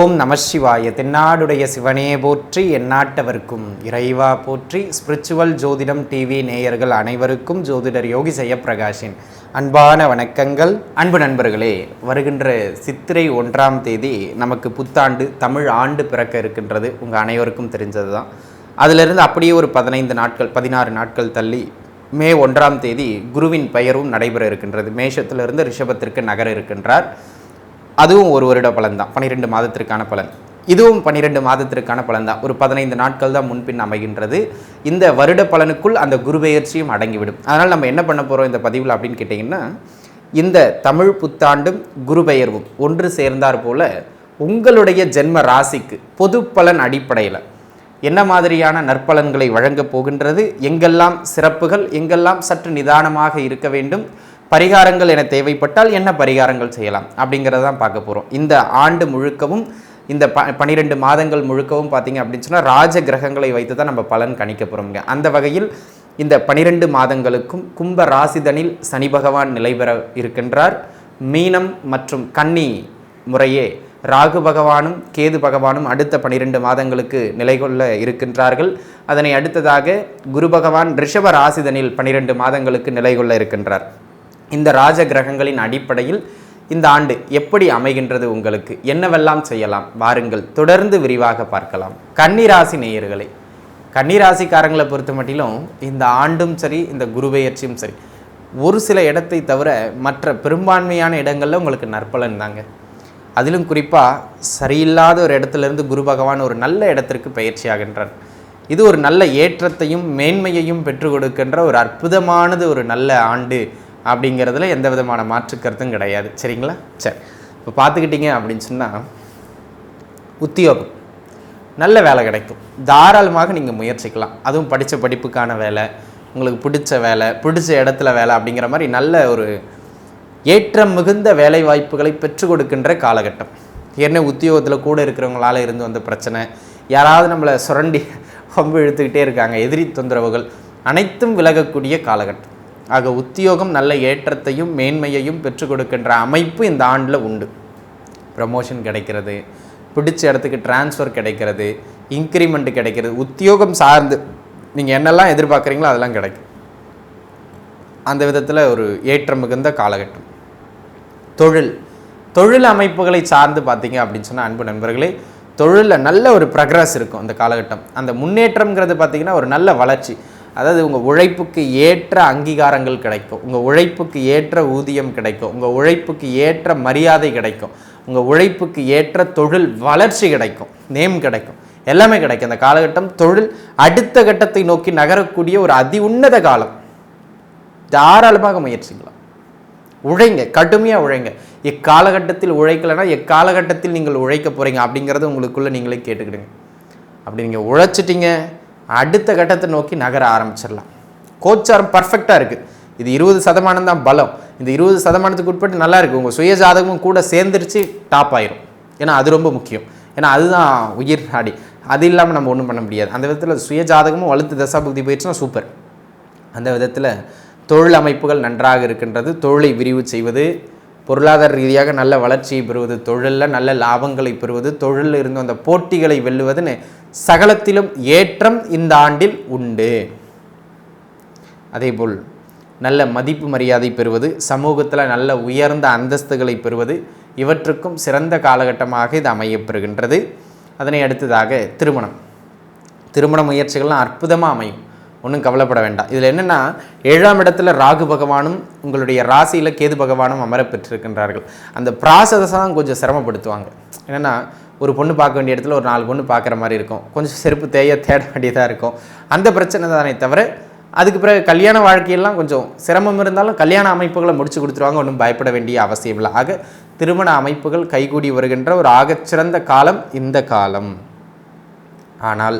ஓம் நம சிவாய. தென்னாடுடைய சிவனே போற்றி எந்நாட்டவர்க்கும் இறைவா போற்றி. ஸ்பிரிச்சுவல் ஜோதிடம் டிவி நேயர்கள் அனைவருக்கும் ஜோதிடர் யோகி ஜெயப்பிரகாஷின் அன்பான வணக்கங்கள். அன்பு நண்பர்களே வருகின்ற சித்திரை ஒன்றாம் தேதி நமக்கு புத்தாண்டு தமிழ் ஆண்டு பிறக்க இருக்கின்றது. உங்கள் அனைவருக்கும் தெரிஞ்சது தான் அதிலிருந்து அப்படியே ஒரு பதினைந்து நாட்கள் பதினாறு நாட்கள் தள்ளி மே ஒன்றாம் தேதி குருவின் பெயரும் நடைபெற இருக்கின்றது. மேஷத்திலிருந்து ரிஷபத்திற்கு நகர இருக்கின்றார். அதுவும் ஒரு வருட பலன் தான் பன்னிரெண்டு மாதத்திற்கான பலன். இதுவும் பன்னிரெண்டு மாதத்திற்கான பலன் தான் ஒரு பதினைந்து நாட்கள் தான் முன்பின் அமைகின்றது. இந்த வருட பலனுக்குள் அந்த குருபெயர்ச்சியும் அடங்கிவிடும். அதனால் நம்ம என்ன பண்ண போகிறோம் இந்த பதிவில் அப்படின்னு கேட்டிங்கன்னா இந்த தமிழ் புத்தாண்டும் குருபெயர்வும் ஒன்று சேர்ந்தார் போல உங்களுடைய ஜென்ம ராசிக்கு பொது பலன் அடிப்படையில் என்ன மாதிரியான நற்பலன்களை வழங்கப் போகின்றது எங்கெல்லாம் சிறப்புகள் எங்கெல்லாம் சற்று நிதானமாக இருக்க வேண்டும் பரிகாரங்கள் என தேவைப்பட்டால் என்ன பரிகாரங்கள் செய்யலாம் அப்படிங்கிறத தான் பார்க்க போகிறோம் இந்த ஆண்டு முழுக்கவும் இந்த ப பன்னிரெண்டு மாதங்கள் முழுக்கவும் பார்த்தீங்க அப்படின்னு சொன்னால் ராஜ கிரகங்களை வைத்து தான் நம்ம பலன் கணிக்க போகிறோம்ங்க அந்த வகையில் இந்த பனிரெண்டு மாதங்களுக்கும் கும்ப ராசிதனில் சனி பகவான் நிலை பெற இருக்கின்றார். மீனம் மற்றும் கன்னி முறையே ராகு பகவானும் கேது பகவானும் அடுத்த பனிரெண்டு மாதங்களுக்கு நிலை கொள்ள இருக்கின்றார்கள். அதனை அடுத்ததாக குரு பகவான் ரிஷப ராசிதனில் பனிரெண்டு மாதங்களுக்கு நிலை கொள்ள இருக்கின்றார். இந்த ராஜ கிரகங்களின் அடிப்படையில் இந்த ஆண்டு எப்படி அமைகின்றது உங்களுக்கு? என்னவெல்லாம் செய்யலாம்? வாருங்கள் தொடர்ந்து விரிவாக பார்க்கலாம். கன்னிராசி நேயர்களை கன்னிராசிக்காரங்களை பொறுத்த மட்டிலும் இந்த ஆண்டும் சரி இந்த குருபெயர்ச்சியும் சரி ஒரு சில இடத்தை தவிர மற்ற பெரும்பான்மையான இடங்களில் உங்களுக்கு நற்பலன் தாங்க. அதிலும் குறிப்பாக சரியில்லாத ஒரு இடத்துலேருந்து குரு பகவான் ஒரு நல்ல இடத்திற்கு பயிற்சி ஆகின்றார். இது ஒரு நல்ல ஏற்றத்தையும் மேன்மையையும் பெற்றுக் கொடுக்கின்ற ஒரு அற்புதமானது ஒரு நல்ல ஆண்டு அப்படிங்கிறதுல எந்த விதமான மாற்று கருத்தும் கிடையாது. சரிங்களா? சரி. இப்போ பார்த்துக்கிட்டிங்க அப்படின்னு சொன்னால் உத்தியோகம். நல்ல வேலை கிடைக்கும். தாராளமாக நீங்கள் முயற்சிக்கலாம். அதுவும் படித்த படிப்புக்கான வேலை உங்களுக்கு பிடிச்ச வேலை பிடிச்ச இடத்துல வேலை அப்படிங்கிற மாதிரி நல்ல ஒரு ஏற்றம் மிகுந்த வேலை வாய்ப்புகளை பெற்றுக் கொடுக்கின்ற காலகட்டம். என்ன உத்தியோகத்தில் கூட இருக்கிறவங்களால இருந்து வந்த பிரச்சனை. யாராவது நம்மளை சுரண்டி வம்பு இழுத்துக்கிட்டே இருக்காங்க. எதிரி தொந்தரவுகள் அனைத்தும் விலகக்கூடிய காலகட்டம். ஆக உத்தியோகம் நல்ல ஏற்றத்தையும் மேன்மையையும் பெற்றுக் கொடுக்கின்ற அமைப்பு இந்த ஆண்டில் உண்டு. ப்ரமோஷன் கிடைக்கிறது. பிடிச்ச இடத்துக்கு டிரான்ஸ்ஃபர் கிடைக்கிறது. இன்க்ரிமெண்ட் கிடைக்கிறது. உத்தியோகம் சார்ந்து நீங்கள் என்னெல்லாம் எதிர்பார்க்குறீங்களோ அதெல்லாம் கிடைக்கும். அந்த விதத்தில் ஒரு ஏற்றம் மிகுந்த காலகட்டம். தொழில். தொழில் அமைப்புகளை சார்ந்து பார்த்தீங்க அப்படின்னு சொன்னால் அன்பு நண்பர்களே தொழிலில் நல்ல ஒரு ப்ரக்ரஸ் இருக்கும் அந்த காலகட்டம். அந்த முன்னேற்றம்ங்கிறது பார்த்திங்கன்னா ஒரு நல்ல வளர்ச்சி. அதாவது உங்கள் உழைப்புக்கு ஏற்ற அங்கீகாரங்கள் கிடைக்கும். உங்கள் உழைப்புக்கு ஏற்ற ஊதியம் கிடைக்கும். உங்கள் உழைப்புக்கு ஏற்ற மரியாதை கிடைக்கும். உங்கள் உழைப்புக்கு ஏற்ற தொழில் வளர்ச்சி கிடைக்கும். நேம் கிடைக்கும். எல்லாமே கிடைக்கும். அந்த காலகட்டம் தொழில் அடுத்த கட்டத்தை நோக்கி நகரக்கூடிய ஒரு அதி உன்னத காலம். தாராளமாக முயற்சிக்கலாம். உழைங்க கடுமையாக உழைங்க. இக்காலகட்டத்தில் உழைக்கலைன்னா எக்காலகட்டத்தில் நீங்கள் உழைக்க போகிறீங்க அப்படிங்கிறத உங்களுக்குள்ளே நீங்களே கேட்டுக்கிடுங்க. அப்படி நீங்கள் உழைச்சிட்டிங்க அடுத்த கட்டத்தை நோக்கி நகர ஆரம்பிச்சிடலாம். கோச்சாரம் பர்ஃபெக்டாக இருக்குது இது இருபது சதமானம் தான் பலம். இந்த இருபது சதமானத்துக்கு உட்பட்டு நல்லா இருக்குது உங்கள் சுய ஜாதகமும் கூட சேர்ந்துருச்சு டாப் ஆயிரும். ஏன்னா அது ரொம்ப முக்கியம். ஏன்னா அதுதான் உயிர் நாடி அது இல்லாமல் நம்ம ஒன்றும் பண்ண முடியாது. அந்த விதத்தில் சுய ஜாதகமும் வலுத்து தசாபுக்தி போயிடுச்சுன்னா சூப்பர் அந்த விதத்தில் தொழில் அமைப்புகள் நன்றாக இருக்கின்றது. தொழிலை விரிவு செய்வது பொருளாதார ரீதியாக நல்ல வளர்ச்சியை பெறுவது தொழிலில் நல்ல லாபங்களை பெறுவது தொழிலில் இருந்து அந்த போட்டிகளை வெல்லுவதுன்னு சகலத்திலும் ஏற்றம் இந்த ஆண்டில் உண்டு. அதேபோல் நல்ல மதிப்பு மரியாதை பெறுவது சமூகத்தில் நல்ல உயர்ந்த அந்தஸ்துகளை பெறுவது இவற்றுக்கும் சிறந்த காலகட்டமாக இது அமையப்பெறுகின்றது. அதனை அடுத்ததாக திருமணம். திருமண முயற்சிகள்லாம் அற்புதமாக அமையும். ஒன்றும் கவலைப்பட வேண்டாம். இதில் என்னென்னா ஏழாம் இடத்துல ராகு பகவானும் உங்களுடைய ராசியில் கேது பகவானும் அமர பெற்றிருக்கின்றார்கள். அந்த ப்ராசஸை தான் கொஞ்சம் சிரமப்படுத்துவாங்க. என்னென்னா ஒரு பொண்ணு பார்க்க வேண்டிய இடத்துல ஒரு நாலு பொண்ணு பார்க்குற மாதிரி இருக்கும். கொஞ்சம் செருப்பு தேய தேட வேண்டியதாக இருக்கும். அந்த பிரச்சனை தானே தவிர அதுக்கு பிறகு கல்யாண வாழ்க்கையெல்லாம் கொஞ்சம் சிரமம் இருந்தாலும் கல்யாண அமைப்புகளை முடிச்சு கொடுத்துருவாங்க. ஒன்றும் பயப்பட வேண்டிய அவசியம் இல்லை. ஆக திருமண அமைப்புகள் கைகூடி வருகின்ற ஒரு ஆகச்சிறந்த காலம் இந்த காலம். ஆனால்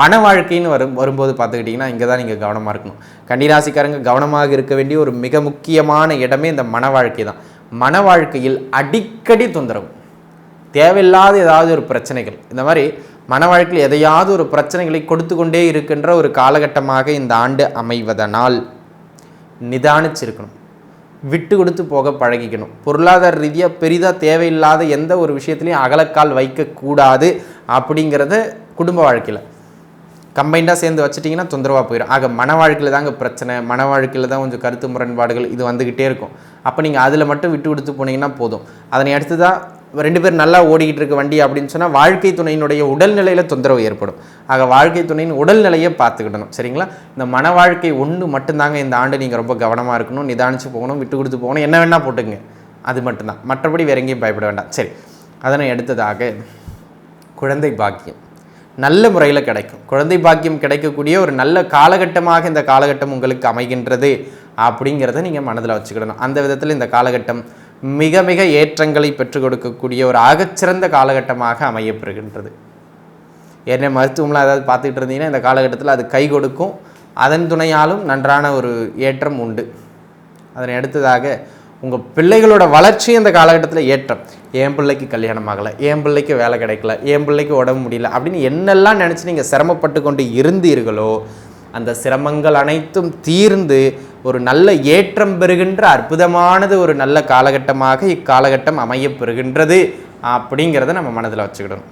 மன வாழ்க்கைன்னு வரும் வரும்போது பார்த்துக்கிட்டிங்கன்னா இங்கே தான் நீங்கள் கவனமாக இருக்கணும். கன்னிராசிக்காரங்க கவனமாக இருக்க வேண்டிய ஒரு மிக முக்கியமான இடமே இந்த மன வாழ்க்கை தான் மன வாழ்க்கையில் அடிக்கடி தொந்தரவு. தேவையில்லாத ஏதாவது ஒரு பிரச்சனைகள். இந்த மாதிரி மன வாழ்க்கையில் எதையாவது ஒரு பிரச்சனைகளை கொடுத்து கொண்டே இருக்கின்ற ஒரு காலகட்டமாக இந்த ஆண்டு அமைவதனால் நிதானிச்சிருக்கணும். விட்டு கொடுத்து போக பழகிக்கணும். பொருளாதார ரீதியாக பெரிதாக தேவையில்லாத எந்த ஒரு விஷயத்துலையும் அகலக்கால் வைக்கக்கூடாது அப்படிங்கிறத குடும்ப வாழ்க்கையில். கம்பைண்டாக சேர்ந்து வச்சிட்டிங்கன்னா தொந்தரவாக போயிடும் ஆக மன வாழ்க்கையில் தாங்க பிரச்சனை. மன வாழ்க்கையில் தான் கொஞ்சம் கருத்து முரண்பாடுகள் இது வந்துக்கிட்டே இருக்கும். அப்போ நீங்கள் அதில் மட்டும் விட்டு கொடுத்து போனீங்கன்னா போதும். அதனை அடுத்து தான் ரெண்டு பேர் நல்லா ஓடிக்கிட்டு இருக்க வண்டி அப்படின்னு சொன்னால் வாழ்க்கை துணையினுடைய உடல்நிலையில் தொந்தரவு ஏற்படும். ஆக வாழ்க்கை துணையின் உடல்நிலையை பார்த்துக்கிடணும். சரிங்களா? இந்த மன வாழ்க்கை ஒன்று மட்டும்தாங்க இந்த ஆண்டு நீங்கள் ரொம்ப கவனமாக இருக்கணும் நிதானிச்சு போகணும் விட்டு கொடுத்து போகணும். என்ன வேணால் போட்டுங்க அது மட்டும்தான். மற்றபடி வேற எங்கேயும் பயப்பட வேண்டாம். சரி. அதனை எடுத்ததாக குழந்தை பாக்கியம். நல்ல முறையில் கிடைக்கும். குழந்தை பாக்கியம் கிடைக்கக்கூடிய ஒரு நல்ல காலகட்டமாக இந்த காலகட்டம் உங்களுக்கு அமைகின்றது அப்படிங்கிறத நீங்கள் மனதில் வச்சுக்கிடணும். அந்த விதத்தில் இந்த காலகட்டம் மிக மிக ஏற்றங்களை பெற்றுக் கொடுக்கக்கூடிய ஒரு ஆகச்சிறந்த காலகட்டமாக அமையப்பெறுகின்றது. ஏற்கனவே மருத்துவம்லாம் ஏதாவது பார்த்துக்கிட்டு இருந்தீங்கன்னா இந்த காலகட்டத்தில் அது கை கொடுக்கும். அதன் துணையாலும் நன்றான ஒரு ஏற்றம் உண்டு. அதனை அடுத்ததாக உங்கள் பிள்ளைகளோட வளர்ச்சி இந்த காலகட்டத்தில் ஏற்றம். என் பிள்ளைக்கு கல்யாணம் ஆகலை என் பிள்ளைக்கு வேலை கிடைக்கல என் பிள்ளைக்கு உடம்பு முடியல அப்படின்னு என்னெல்லாம் நினச்சி நீங்கள் சிரமப்பட்டு கொண்டு இருந்தீர்களோ அந்த சிரமங்கள் அனைத்தும் தீர்ந்து ஒரு நல்ல ஏற்றம் பெறுகின்ற அற்புதமானது ஒரு நல்ல காலகட்டமாக இக்காலகட்டம் அமைய பெறுகின்றது அப்படிங்கிறத நம்ம மனதில் வச்சுக்கிடணும்.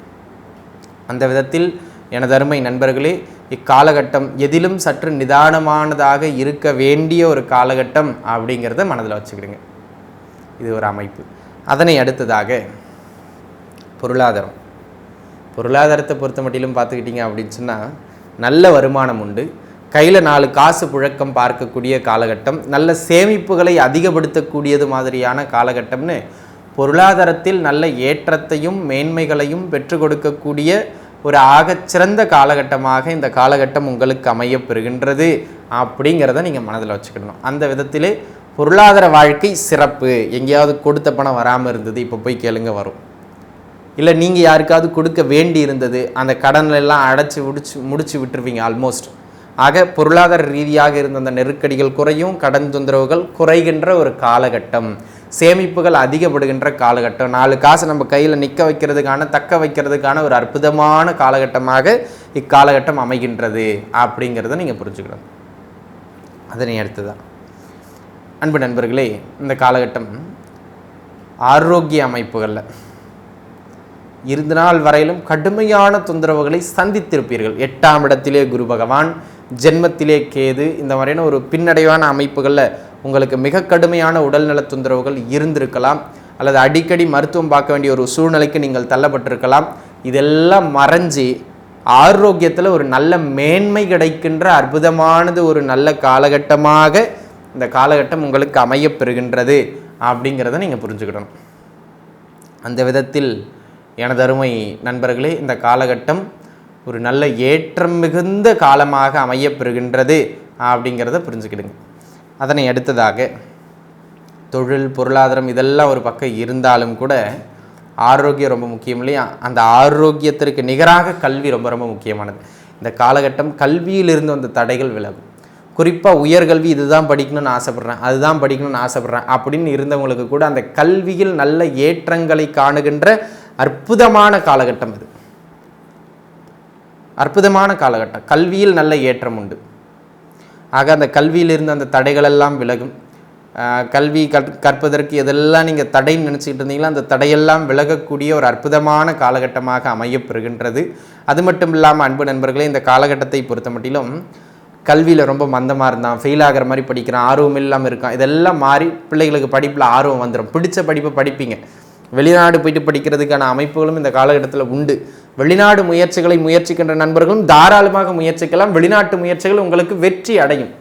அந்த விதத்தில் எனது அருமை நண்பர்களே இக்காலகட்டம் எதிலும் சற்று நிதானமானதாக இருக்க வேண்டிய ஒரு காலகட்டம் அப்படிங்கிறத மனதில் வச்சுக்கிடுங்க. இது ஒரு அமைப்பு. அதனை அடுத்ததாக பொருளாதாரம். பொருளாதாரத்தை பொறுத்த மட்டிலும் பார்த்துக்கிட்டிங்க அப்படின்னு சொன்னால் நல்ல வருமானம் உண்டு. கையில் நாலு காசு புழக்கம் பார்க்கக்கூடிய காலகட்டம் நல்ல சேமிப்புகளை அதிகப்படுத்தக்கூடியது மாதிரியான காலகட்டம்னு பொருளாதாரத்தில் நல்ல ஏற்றத்தையும் மேன்மைகளையும் பெற்று கொடுக்கக்கூடிய ஒரு ஆகச்சிறந்த காலகட்டமாக இந்த காலகட்டம் உங்களுக்கு அமையப்பெறுகின்றது அப்படிங்கிறத நீங்கள் மனதில் வச்சுக்கணும். அந்த விதத்திலே பொருளாதார வாழ்க்கை சிறப்பு. எங்கேயாவது கொடுத்த பணம் வராமல் இருந்தது இப்போ போய் கேளுங்க வரும். இல்லை நீங்கள் யாருக்காவது கொடுக்க வேண்டி இருந்தது அந்த கடன்ல எல்லாம் அடைச்சி முடிச்சு முடிச்சு விட்டுருவீங்க ஆல்மோஸ்ட் ஆக பொருளாதார ரீதியாக இருந்த அந்த நெருக்கடிகள் குறையும் கடன் தொந்தரவுகள் குறைகின்ற ஒரு காலகட்டம். சேமிப்புகள் அதிகப்படுகின்ற காலகட்டம். நாலு காசு நம்ம கையில் நிற்க வைக்கிறதுக்கான தக்க வைக்கிறதுக்கான ஒரு அற்புதமான காலகட்டமாக இக்காலகட்டம் அமைகின்றது அப்படிங்கிறத நீங்கள் புரிஞ்சுக்கணும். அதனை அடுத்து தான் அன்பு நண்பர்களே இந்த காலகட்டம் ஆரோக்கிய அமைப்புகளில். இருந்த நாள் வரையிலும் கடுமையான தொந்தரவுகளை சந்தித்திருப்பீர்கள். எட்டாம் இடத்திலே குரு பகவான் ஜென்மத்திலே கேது இந்த மாதிரியான ஒரு பின்னடைவான அமைப்புகளில் உங்களுக்கு மிக கடுமையான உடல்நல தொந்தரவுகள் இருந்திருக்கலாம். அல்லது அடிக்கடி மருத்துவம் பார்க்க வேண்டிய ஒரு சூழ்நிலைக்கு நீங்கள் தள்ளப்பட்டிருக்கலாம். இதெல்லாம் மறைஞ்சி ஆரோக்கியத்தில் ஒரு நல்ல மேன்மை கிடைக்கின்ற அற்புதமானது ஒரு நல்ல காலகட்டமாக இந்த காலகட்டம் உங்களுக்கு அமையப் பெறுகின்றது அப்படிங்கிறத நீங்கள் புரிஞ்சுக்கிடணும். அந்த விதத்தில் எனது அருமை நண்பர்களே இந்த காலகட்டம் ஒரு நல்ல ஏற்றம் மிகுந்த காலமாக அமையப் பெறுகின்றது அப்படிங்கிறத புரிஞ்சுக்கிடுங்க. அதனை அடுத்ததாக தொழில் பொருளாதாரம் இதெல்லாம் ஒரு பக்கம் இருந்தாலும் கூட ஆரோக்கியம் ரொம்ப முக்கியம் இல்லையா? அந்த ஆரோக்கியத்திற்கு நிகராக கல்வி ரொம்ப ரொம்ப முக்கியமானது. இந்த காலகட்டம் கல்வியிலிருந்து வந்த தடைகள் விலகும். குறிப்பாக உயர்கல்வி இதுதான் படிக்கணும்னு ஆசைப்பட்றேன் அதுதான் படிக்கணும்னு ஆசைப்பட்றேன் அப்படின்னு இருந்தவங்களுக்கு கூட அந்த கல்வியில் நல்ல ஏற்றங்களை காணுகின்ற அற்புதமான காலகட்டம் இது. அற்புதமான காலகட்டம். கல்வியில் நல்ல ஏற்றம் உண்டு. ஆக அந்த கல்வியிலிருந்து அந்த தடைகளெல்லாம் விலகும். கல்வி கற் கற்பதற்கு எதெல்லாம் நீங்கள் தடைன்னு நினச்சிக்கிட்டு இருந்தீங்களோ அந்த தடையெல்லாம் விலகக்கூடிய ஒரு அற்புதமான காலகட்டமாக அமையப்பெறுகின்றது அது மட்டும் இல்லாமல் அன்பு நண்பர்களே இந்த காலகட்டத்தை பொறுத்த மட்டிலும் கல்வியில் ரொம்ப மந்தமாக இருந்தான் ஃபெயில் ஆகிற மாதிரி படிக்கிறான் ஆர்வம் இல்லாமல் இருக்கான். இதெல்லாம் மாறி பிள்ளைகளுக்கு படிப்பில் ஆர்வம் வந்துடும் பிடிச்ச படிப்பை படிப்பீங்க. வெளிநாடு போயிட்டு படிக்கிறதுக்கான அமைப்புகளும் இந்த காலகட்டத்தில் உண்டு. வெளிநாடு முயற்சிகளை முயற்சிக்கின்ற நண்பர்களும் தாராளமாக முயற்சிக்கலாம். வெளிநாட்டு முயற்சிகள் உங்களுக்கு வெற்றி அடையும்.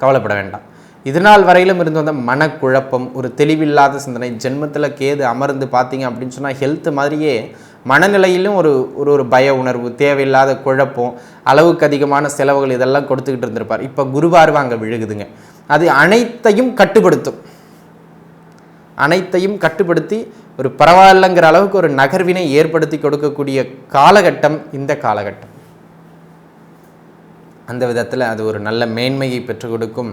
கவலைப்பட வேண்டாம். இதனால் வரையிலும் இருந்து வந்த மனக்குழப்பம் ஒரு தெளிவில்லாத சிந்தனை ஜென்மத்தில் கேது அமர்ந்து பார்த்தீங்க அப்படின்னு சொன்னால் ஹெல்த் மாதிரியே மனநிலையிலும் ஒரு ஒரு ஒரு பய உணர்வு தேவையில்லாத குழப்பம் அளவுக்கு அதிகமான செலவுகள் இதெல்லாம் கொடுத்துக்கிட்டு இருந்திருப்பார். இப்போ குருவார்வா அங்கே விழுகுதுங்க. அது அனைத்தையும் கட்டுப்படுத்தும். அனைத்தையும் கட்டுப்படுத்தி ஒரு பரவாயில்லைங்கிற அளவுக்கு ஒரு நகர்வினை ஏற்படுத்தி கொடுக்கக்கூடிய காலகட்டம் இந்த காலகட்டம். அந்த விதத்தில் அது ஒரு நல்ல மேன்மையை பெற்றுக் கொடுக்கும்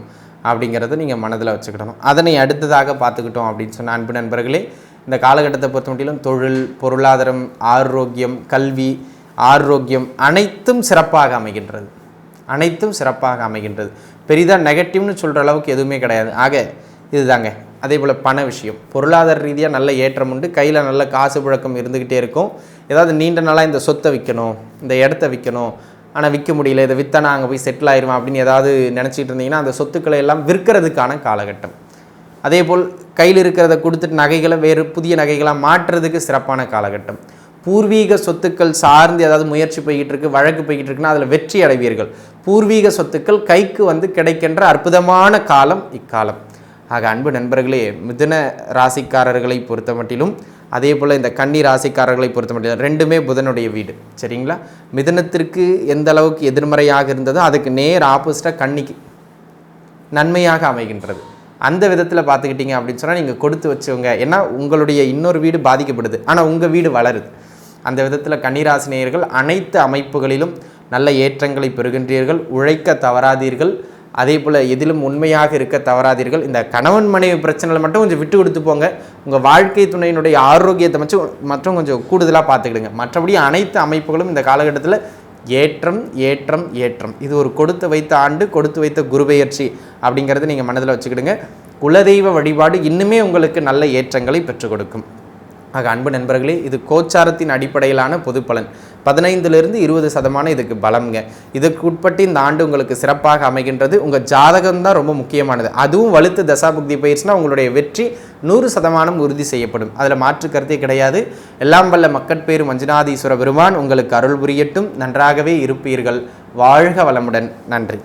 அப்படிங்கிறத நீங்கள் மனதில் வச்சுக்கிடணும். அதனை அடுத்ததாக பார்த்துக்கிட்டோம் அப்படின்னு சொன்ன அன்பு நண்பர்களே இந்த காலகட்டத்தை பொறுத்த மட்டிலும் தொழில் பொருளாதாரம் ஆரோக்கியம் கல்வி ஆரோக்கியம் அனைத்தும் சிறப்பாக அமைகின்றது. அனைத்தும் சிறப்பாக அமைகின்றது. பெரிதாக நெகட்டிவ்னு சொல்கிற அளவுக்கு எதுவுமே கிடையாது. ஆக இதுதாங்க. அதே போல் பண விஷயம். பொருளாதார ரீதியாக நல்ல ஏற்றம் உண்டு. கையில் நல்ல காசு புழக்கம் இருந்துக்கிட்டே இருக்கும். ஏதாவது நீண்ட நாளாக இந்த சொத்தை விற்கணும் இந்த இடத்த விற்கணும் ஆனால் விற்க முடியல. இதை விற்றா நான் அங்கே போய் செட்டில் ஆயிருவேன் அப்படின்னு ஏதாவது நினச்சிட்டு இருந்தீங்கன்னா அந்த சொத்துக்களை எல்லாம் விற்கிறதுக்கான காலகட்டம். அதே போல் கையில் இருக்கிறத கொடுத்துட்டு நகைகளை வேறு புதிய நகைகளாக மாற்றுறதுக்கு சிறப்பான காலகட்டம். பூர்வீக சொத்துக்கள் சார்ந்து ஏதாவது முயற்சி போய்கிட்டு இருக்கு வழக்கு போய்கிட்டு இருக்குன்னா அதில் வெற்றி அடைவீர்கள். பூர்வீக சொத்துக்கள் கைக்கு வந்து கிடைக்கின்ற அற்புதமான காலம் இக்காலம். ஆக அன்பு நண்பர்களே மிதுன ராசிக்காரர்களை பொறுத்த மட்டிலும் அதே போல் இந்த கன்னி ராசிக்காரர்களை பொறுத்த மட்டிலும் ரெண்டுமே புதனுடைய வீடு. சரிங்களா? மிதுனத்திற்கு எந்த அளவுக்கு எதிர்மறையாக இருந்ததோ அதுக்கு நேர் ஆப்போசிட்டாக கன்னிக்கு நன்மையாக அமைகின்றது. அந்த விதத்தில் பார்த்துக்கிட்டீங்க அப்படின்னு சொன்னால் நீங்கள் கொடுத்து வச்சவங்க. ஏன்னா உங்களுடைய இன்னொரு வீடு பாதிக்கப்படுது. ஆனால் உங்கள் வீடு வளருது. அந்த விதத்தில் கன்னிராசினியர்கள் அனைத்து அமைப்புகளிலும் நல்ல ஏற்றங்களை பெறுகின்றீர்கள். உழைக்க தவறாதீர்கள். அதே போல் எதிலும் உண்மையாக இருக்க தவறாதீர்கள். இந்த கணவன் மனைவி பிரச்சனைகளை மட்டும் கொஞ்சம் விட்டு கொடுத்து போங்க. உங்கள் வாழ்க்கை துணையினுடைய ஆரோக்கியத்தை மட்டும் மற்றும் கொஞ்சம் கூடுதலாக பார்த்துக்கிடுங்க மற்றபடி அனைத்து அமைப்புகளும் இந்த காலகட்டத்தில் ஏற்றம் ஏற்றம் ஏற்றம். இது ஒரு கொடுத்து வைத்த ஆண்டு கொடுத்து வைத்த குருபெயர்ச்சி அப்படிங்கிறத நீங்கள் மனதில் வச்சுக்கிடுங்க. குலதெய்வ வழிபாடு இன்னுமே உங்களுக்கு நல்ல ஏற்றங்களை பெற்றுக் கொடுக்கும். ஆக அன்பு நண்பர்களே இது கோச்சாரத்தின் அடிப்படையிலான பொது பலன் பதினைந்துலேருந்து இருபது சதமானம் இதுக்கு பலம்ங்க. இதுக்கு உட்பட்டு இந்த ஆண்டு உங்களுக்கு சிறப்பாக அமைகின்றது. உங்கள் ஜாதகம் தான் ரொம்ப முக்கியமானது. அதுவும் வலுத்து தசாபுக்தி பயிற்சினா உங்களுடைய வெற்றி நூறு சதமானம் உறுதி செய்யப்படும். அதில் மாற்று கருத்தே கிடையாது. எல்லாம் வல்ல மக்கட்பேறு மஞ்சுநாதீஸ்வர பெருமான் உங்களுக்கு அருள் புரியட்டும். நன்றாகவே இருப்பீர்கள். வாழ்க வளமுடன். நன்றி.